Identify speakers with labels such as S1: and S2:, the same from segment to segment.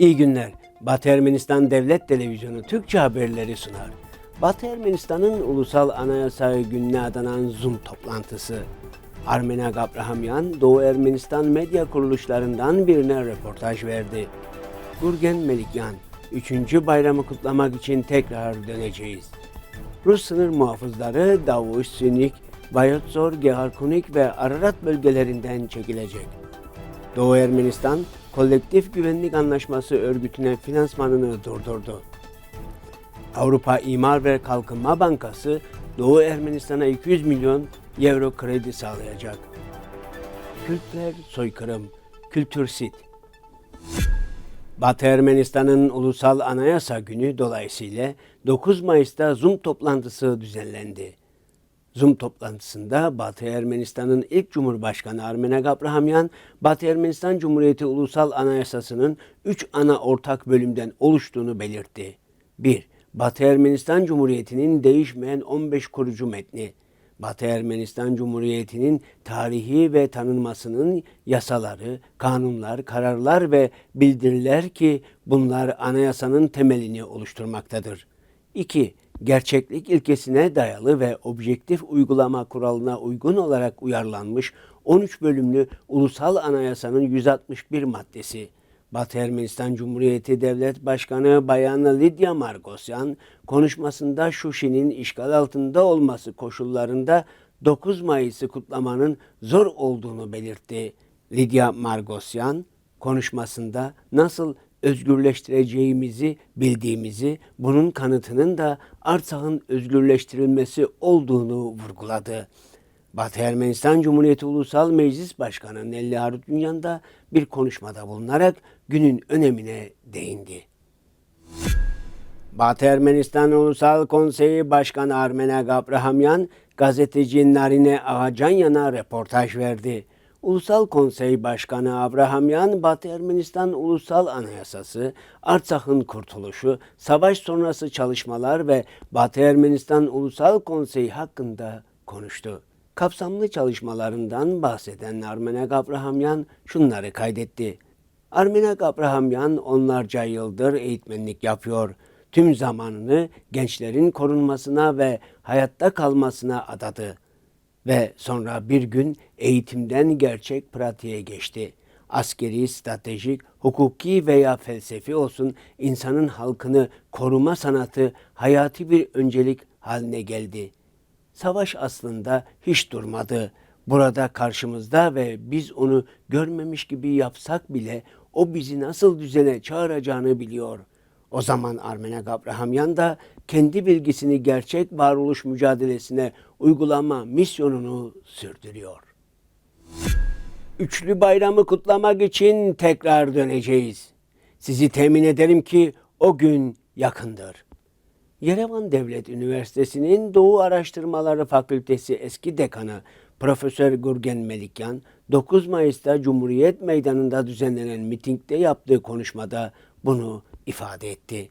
S1: İyi günler. Batı Ermenistan Devlet Televizyonu Türkçe haberleri sunar. Batı Ermenistan'ın ulusal anayasa gününe adanan Zoom toplantısı. Armenak Abrahamyan, Doğu Ermenistan medya kuruluşlarından birine röportaj verdi. Gurgen Melikyan, 3. bayramı kutlamak için tekrar döneceğiz. Rus sınır muhafızları Davuş, Sünik, Bayotzor, Geharkunik ve Ararat bölgelerinden çekilecek. Doğu Ermenistan, Kolektif Güvenlik Anlaşması örgütüne finansmanını durdurdu. Avrupa İmar ve Kalkınma Bankası, Doğu Ermenistan'a 200 milyon euro kredi sağlayacak. Kültürel soykırım, Kültürsit. Batı Ermenistan'ın Ulusal Anayasa Günü dolayısıyla 9 Mayıs'ta Zoom toplantısı düzenlendi. Zoom toplantısında Batı Ermenistan'ın ilk Cumhurbaşkanı Armenak Abrahamyan, Batı Ermenistan Cumhuriyeti Ulusal Anayasası'nın 3 ana ortak bölümden oluştuğunu belirtti. 1. Batı Ermenistan Cumhuriyeti'nin değişmeyen 15 kurucu metni. Batı Ermenistan Cumhuriyeti'nin tarihi ve tanınmasının yasaları, kanunlar, kararlar ve bildiriler ki bunlar anayasanın temelini oluşturmaktadır. 2. Gerçeklik ilkesine dayalı ve objektif uygulama kuralına uygun olarak uyarlanmış 13 bölümlü Ulusal Anayasanın 161 maddesi. Batı Ermenistan Cumhuriyeti Devlet Başkanı Bayan Lidya Margosyan konuşmasında Şuşi'nin işgal altında olması koşullarında 9 Mayıs'ı kutlamanın zor olduğunu belirtti. Lidya Margosyan konuşmasında nasıl özgürleştireceğimizi bildiğimizi, bunun kanıtının da Artsak'ın özgürleştirilmesi olduğunu vurguladı. Batı Ermenistan Cumhuriyeti Ulusal Meclis Başkanı Nelli Harutyunyan da bir konuşmada bulunarak günün önemine değindi. Batı Ermenistan Ulusal Konseyi Başkanı Armenak Abrahamyan, gazeteci Narine Ağacanyan'a röportaj verdi. Ulusal Konsey Başkanı Abrahamyan, Batı Ermenistan Ulusal Anayasası, Artsak'ın kurtuluşu, savaş sonrası çalışmalar ve Batı Ermenistan Ulusal Konseyi hakkında konuştu. Kapsamlı çalışmalarından bahseden Armenak Abrahamyan şunları kaydetti. Armenak Abrahamyan onlarca yıldır eğitmenlik yapıyor. Tüm zamanını gençlerin korunmasına ve hayatta kalmasına adadı ve sonra bir gün eğitimden gerçek pratiğe geçti. Askeri, stratejik, hukuki veya felsefi olsun insanın halkını koruma sanatı hayati bir öncelik haline geldi. Savaş aslında hiç durmadı. Burada karşımızda ve biz onu görmemiş gibi yapsak bile o bizi nasıl düzene çağıracağını biliyor. O zaman Armenak Abrahamyan da kendi bilgisini gerçek varoluş mücadelesine uygulama misyonunu sürdürüyor. Üçlü bayramı kutlamak için tekrar döneceğiz. Sizi temin ederim ki o gün yakındır. Yerevan Devlet Üniversitesi'nin Doğu Araştırmaları Fakültesi eski dekanı Profesör Gurgen Melikyan, 9 Mayıs'ta Cumhuriyet Meydanı'nda düzenlenen mitingde yaptığı konuşmada bunu ifade etti.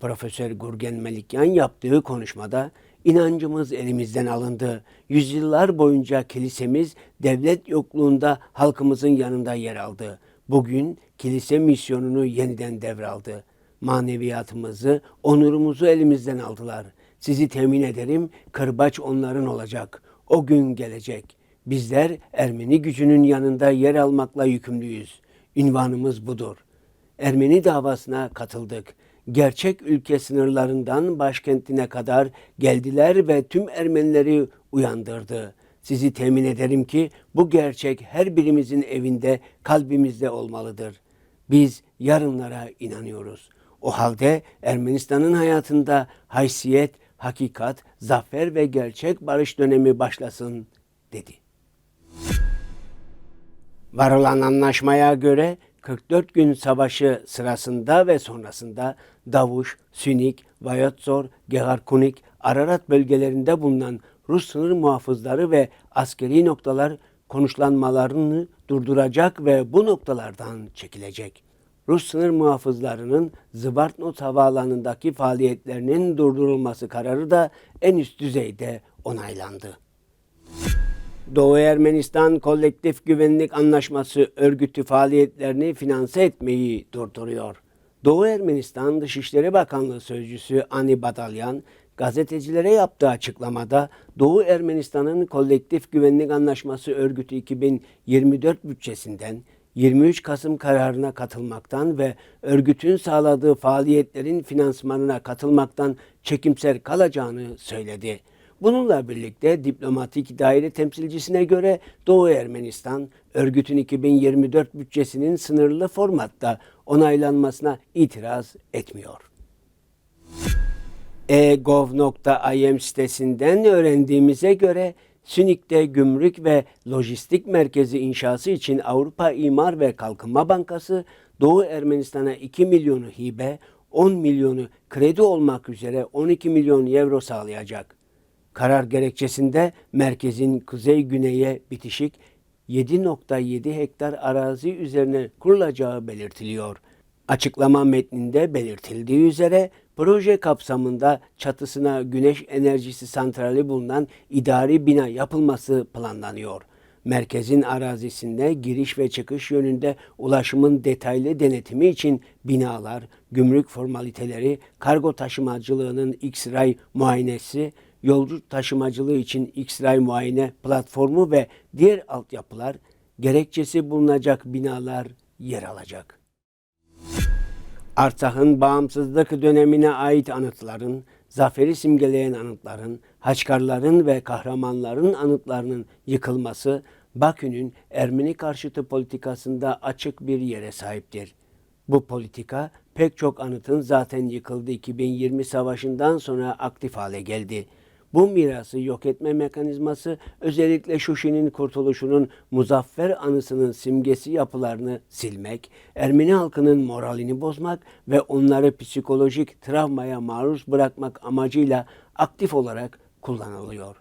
S1: Profesör Gurgen Melikyan yaptığı konuşmada inancımız elimizden alındı. Yüzyıllar boyunca kilisemiz devlet yokluğunda halkımızın yanında yer aldı. Bugün kilise misyonunu yeniden devraldı. Maneviyatımızı, onurumuzu elimizden aldılar. Sizi temin ederim, kırbaç onların olacak. O gün gelecek. Bizler Ermeni gücünün yanında yer almakla yükümlüyüz. Ünvanımız budur. Ermeni davasına katıldık. Gerçek ülke sınırlarından başkentine kadar geldiler ve tüm Ermenileri uyandırdı. Sizi temin ederim ki bu gerçek her birimizin evinde, kalbimizde olmalıdır. Biz yarınlara inanıyoruz. O halde Ermenistan'ın hayatında haysiyet, hakikat, zafer ve gerçek barış dönemi başlasın dedi. Varılan anlaşmaya göre 44 gün savaşı sırasında ve sonrasında Davuş, Sünik, Vayotzor, Geharkunik, Ararat bölgelerinde bulunan Rus sınır muhafızları ve askeri noktalar konuşlanmalarını durduracak ve bu noktalardan çekilecek. Rus sınır muhafızlarının Zıbartnot havaalanındaki faaliyetlerinin durdurulması kararı da en üst düzeyde onaylandı. Doğu Ermenistan Kolektif Güvenlik Anlaşması örgütü faaliyetlerini finanse etmeyi durduruyor. Doğu Ermenistan Dışişleri Bakanlığı Sözcüsü Ani Badalyan, gazetecilere yaptığı açıklamada Doğu Ermenistan'ın Kolektif Güvenlik Anlaşması Örgütü 2024 bütçesinden 23 Kasım kararına katılmaktan ve örgütün sağladığı faaliyetlerin finansmanına katılmaktan çekimser kalacağını söyledi. Bununla birlikte diplomatik daire temsilcisine göre Doğu Ermenistan, örgütün 2024 bütçesinin sınırlı formatta onaylanmasına itiraz etmiyor. e.gov.im sitesinden öğrendiğimize göre Sünik'te gümrük ve lojistik merkezi inşası için Avrupa İmar ve Kalkınma Bankası Doğu Ermenistan'a 2 milyonu hibe, 10 milyonu kredi olmak üzere 12 milyon euro sağlayacak. Karar gerekçesinde merkezin kuzey-güneye bitişik 7.7 hektar arazi üzerine kurulacağı belirtiliyor. Açıklama metninde belirtildiği üzere proje kapsamında çatısına güneş enerjisi santrali bulunan idari bina yapılması planlanıyor. Merkezin arazisinde giriş ve çıkış yönünde ulaşımın detaylı denetimi için binalar, gümrük formaliteleri, kargo taşımacılığının X-ray muayenesi, yolcu taşımacılığı için X-ray muayene platformu ve diğer altyapılar, gerekçesi bulunacak binalar yer alacak. Artsak'ın bağımsızlık dönemine ait anıtların, zaferi simgeleyen anıtların, haçkarların ve kahramanların anıtlarının yıkılması Bakü'nün Ermeni karşıtı politikasında açık bir yere sahiptir. Bu politika pek çok anıtın zaten yıkıldı 2020 savaşından sonra aktif hale geldi. Bu mirası yok etme mekanizması özellikle Şuşi'nin kurtuluşunun muzaffer anısının simgesi yapılarını silmek, Ermeni halkının moralini bozmak ve onları psikolojik travmaya maruz bırakmak amacıyla aktif olarak kullanılıyor.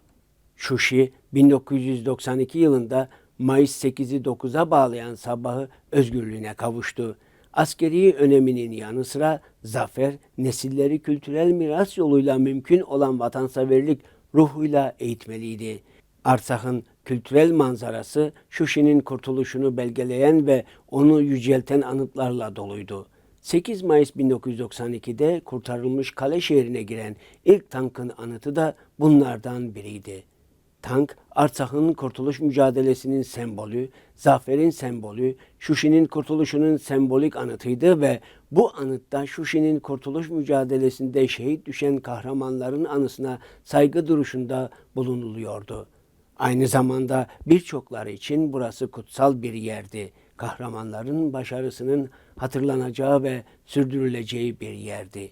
S1: Şuşi 1992 yılında Mayıs 8'i 9'a bağlayan sabahı özgürlüğüne kavuştu. Askeri öneminin yanı sıra zafer, nesilleri kültürel miras yoluyla mümkün olan vatanseverlik ruhuyla eğitmeliydi. Arsak'ın kültürel manzarası Şuşi'nin kurtuluşunu belgeleyen ve onu yücelten anıtlarla doluydu. 8 Mayıs 1992'de kurtarılmış kale şehrine giren ilk tankın anıtı da bunlardan biriydi. Tank, Artsak'ın kurtuluş mücadelesinin sembolü, zaferin sembolü, Şuşi'nin kurtuluşunun sembolik anıtıydı ve bu anıtta Şuşi'nin kurtuluş mücadelesinde şehit düşen kahramanların anısına saygı duruşunda bulunuluyordu. Aynı zamanda birçokları için burası kutsal bir yerdi. Kahramanların başarısının hatırlanacağı ve sürdürüleceği bir yerdi.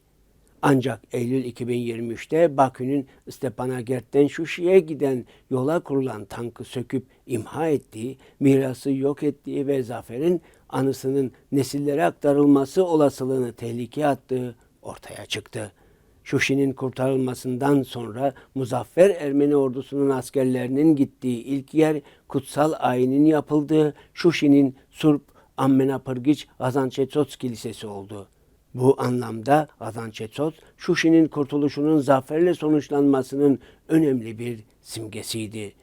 S1: Ancak Eylül 2023'te Bakü'nün Stepanakert'ten Şuşi'ye giden yola kurulan tankı söküp imha ettiği, mirası yok ettiği ve zaferin anısının nesillere aktarılması olasılığını tehlikeye attığı ortaya çıktı. Şuşi'nin kurtarılmasından sonra Muzaffer Ermeni ordusunun askerlerinin gittiği ilk yer kutsal ayinin yapıldığı Şuşi'nin Surp Ammenapırgiç Azançetsots Kilisesi oldu. Bu anlamda Azançetot, Şuşi'nin kurtuluşunun zaferle sonuçlanmasının önemli bir simgesiydi.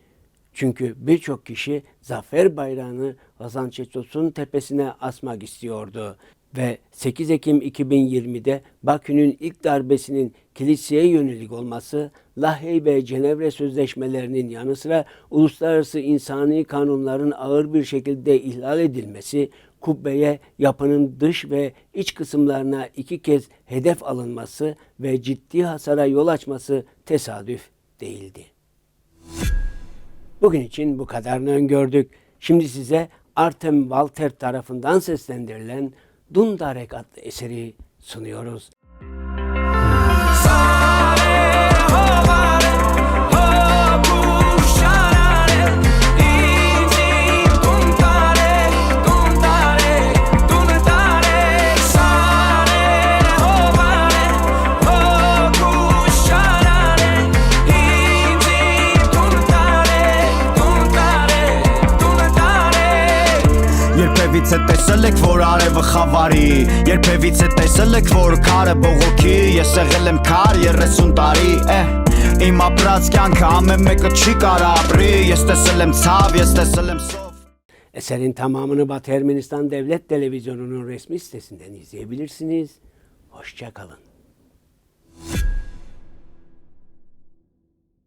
S1: Çünkü birçok kişi zafer bayrağını Azançetot'un tepesine asmak istiyordu ve 8 Ekim 2020'de Bakü'nün ilk darbesinin kiliseye yönelik olması, Lahey ve Cenevre sözleşmelerinin yanı sıra uluslararası insani kanunların ağır bir şekilde ihlal edilmesi, kubbeye yapının dış ve iç kısımlarına iki kez hedef alınması ve ciddi hasara yol açması tesadüf değildi. Bugün için bu kadarını öngördük. Şimdi size Artem Walter tarafından seslendirilen Dundarek adlı eseri sunuyoruz.
S2: Որ արևը խավարի Երբևիցե տեսել եք որ քարը բողոքի Ես եղել եմ քար 30 տարի է Իմ ապրած կյանքը ամեն մեկը չի կարա ապրի Ես տեսել եմ ցավ, ես տեսել եմ սով
S1: Eserin tamamını Batı Ermenistan Devlet Televizyonu'nun resmi sitesinden izleyebilirsiniz. Hoşçakalın.